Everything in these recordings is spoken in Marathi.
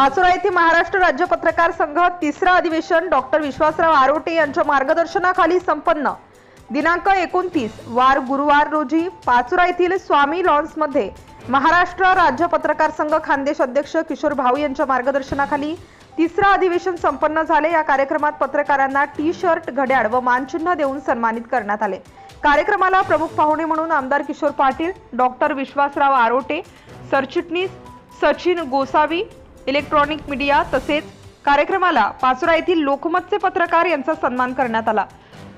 पाचोरा येथे महाराष्ट्र राज्य पत्रकार संघ तिसरं अधिवेशन डॉक्टर विश्वासराव आरोटे यांच्या मार्गदर्शनाखाली संपन्न. दिनांक एकोणतीस वार गुरुवार रोजी पाचोरा येथील स्वामी लॉन्समध्ये महाराष्ट्र राज्य पत्रकार संघ खानदेश अध्यक्ष किशोर भाऊ यांच्या मार्गदर्शनाखाली तिसरं अधिवेशन संपन्न झाले. या कार्यक्रमात पत्रकारांना टी शर्ट घड्याळ व मानचिन्ह देऊन सन्मानित करण्यात आले. कार्यक्रमाला प्रमुख पाहुणे म्हणून आमदार किशोर पाटील डॉक्टर विश्वासराव आरोटे सरचिटणीस सचिन गोसावी इलेक्ट्रॉनिक मीडिया तसेच कार्यक्रमाला पाचोरा येथील लोकमतचे पत्रकार यांचा सन्मान करण्यात आला.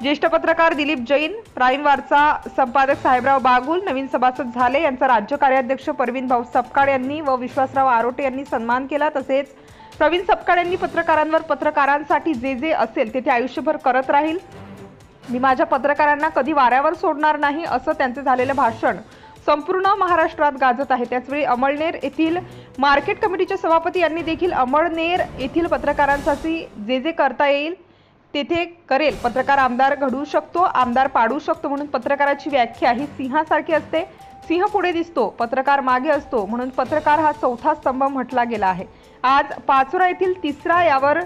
ज्येष्ठ पत्रकार दिलीप जैन प्राईम वारचा संपादक साहेबराव बागुल नवीन सभासद झाले यांचा राज्य कार्याध्यक्ष परवीन भाऊ सपकाळ यांनी व विश्वासराव आरोटे यांनी सन्मान केला. तसेच प्रवीण सपकाळ यांनी पत्रकारांवर पत्रकारांसाठी जे जे असेल ते ते आयुष्यभर करत राहील. मी माझ्या पत्रकारांना कधी वाऱ्यावर सोडणार नाही असं त्यांचे झालेलं भाषण संपूर्ण महाराष्ट्रात गाजत आहे. त्याचवेळी अमळनेर येथील मार्केट कमिटीचे सभापती यांनी देखील अमळनेर येथील पत्रकारांसाठी जे जे करता येईल तेथे करेल. पत्रकार आमदार घडवू शकतो आमदार पाडू शकतो म्हणून पत्रकाराची व्याख्या ही सिंहासारखी असते. सिंह पुढे दिसतो पत्रकार मागे असतो म्हणून पत्रकार हा चौथा स्तंभ म्हटला गेला आहे. आज पाचोरा येथील तिसरा यावर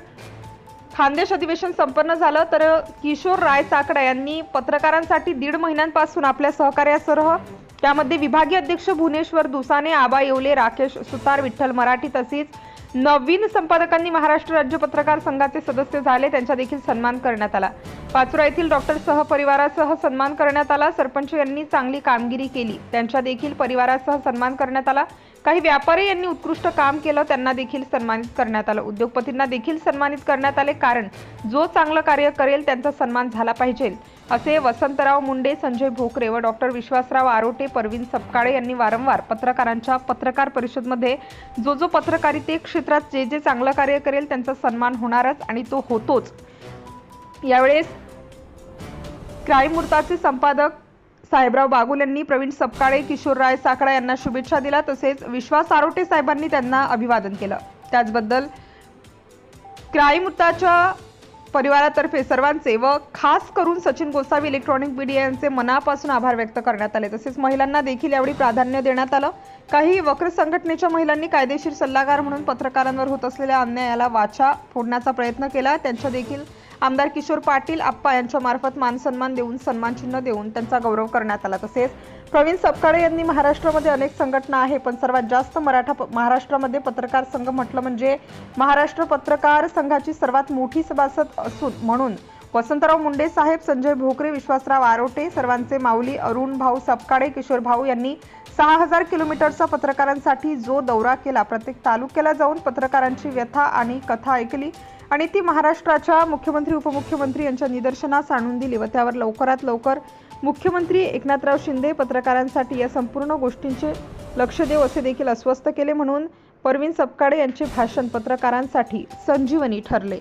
खानदेश अधिवेशन संपन्न झालं तर किशोर राय साकडा यांनी पत्रकारांसाठी दीड महिन्यांपासून आपल्या सहकार्यासह त्यामध्ये विभागीय अध्यक्ष भुवनेश्वर दुसाने आबा येवले राकेश सुतार विठ्ठल मराठी तसेच नवीन संपादकांनी महाराष्ट्र राज्य पत्रकार संघाचे सदस्य झाले. त्यांचा देखील सन्मान करण्यात आला. पाचुरा येथील डॉक्टर सहपरिवारासह सन्मान करण्यात आला. सरपंच यांनी चांगली कामगिरी केली. त्यांच्या देखील परिवारासह सन्मान करण्यात आला. काही व्यापारी यांनी उत्कृष्ट काम केलं. त्यांना देखील सन्मानित करण्यात आलं. उद्योगपतींना देखील सन्मानित करण्यात आले कारण जो चांगलं कार्य करेल त्यांचा सन्मान झाला पाहिजे. असे वसंतराव मुंडे संजय भोकरे व डॉक्टर विश्वासराव आरोटे परवीन सपकाळे यांनी वारंवार पत्रकारांच्या पत्रकार परिषदमध्ये जो जो पत्रकारिते क्षेत्रात जे जे चांगलं कार्य करेल त्यांचा सन्मान होणारच आणि तो होतोच. यावेळेस क्राईम मुर्ताचे संपादक साहेबराव बागुल यांनी प्रवीण सपकाळे किशोरराय साखळा यांना शुभेच्छा दिल्या. तसेच विश्वास आरोटे साहेबांनी त्यांना अभिवादन केलं. त्याचबद्दल क्राईम मुर्ताच्या परिवारातर्फे सर्वांचे व खास करून सचिन गोसावी इलेक्ट्रॉनिक मीडिया यांचे मनापासून आभार व्यक्त करण्यात आले. तसेच महिलांना देखील यावेळी प्राधान्य देण्यात आलं. काही वक्र संघटनेच्या महिलांनी कायदेशीर सल्लागार म्हणून पत्रकारांवर होत असलेल्या अन्यायाला वाचा फोडण्याचा प्रयत्न केला. त्यांच्या देखील आमदार किशोर पाटील आप्पा यांच्या मार्फत मानसन्मान देऊन सन्मानचिन्ह देऊन त्यांचा गौरव करण्यात आला. तसेच प्रवीण सपकाळे यांनी महाराष्ट्रामध्ये अनेक संघटना आहे पण सर्वात जास्त मराठा प- महाराष्ट्रामध्ये पत्रकार संघ म्हटलं म्हणजे महाराष्ट्र पत्रकार संघाची सर्वात मोठी सभासद असून म्हणून वसंतराव मुंडे साहेब संजय भोकरे विश्वासराव आरोटे सर्वांचे माऊली अरुण भाऊ सपकाळे किशोर भाऊ यांनी सहा हजार किलोमीटरचा पत्रकारांसाठी जो दौरा केला प्रत्येक तालुक्याला जाऊन पत्रकारांची व्यथा आणि कथा ऐकली आणि ती महाराष्ट्राच्या मुख्यमंत्री उपमुख्यमंत्री यांच्या निदर्शनास आणून दिली व त्यावर लवकरात लवकर मुख्यमंत्री एकनाथराव शिंदे पत्रकारांसाठी या संपूर्ण गोष्टींचे लक्ष देऊ असे देखील अस्वस्थ केले म्हणून परवीन सपकाळे यांचे भाषण पत्रकारांसाठी संजीवनी ठरले.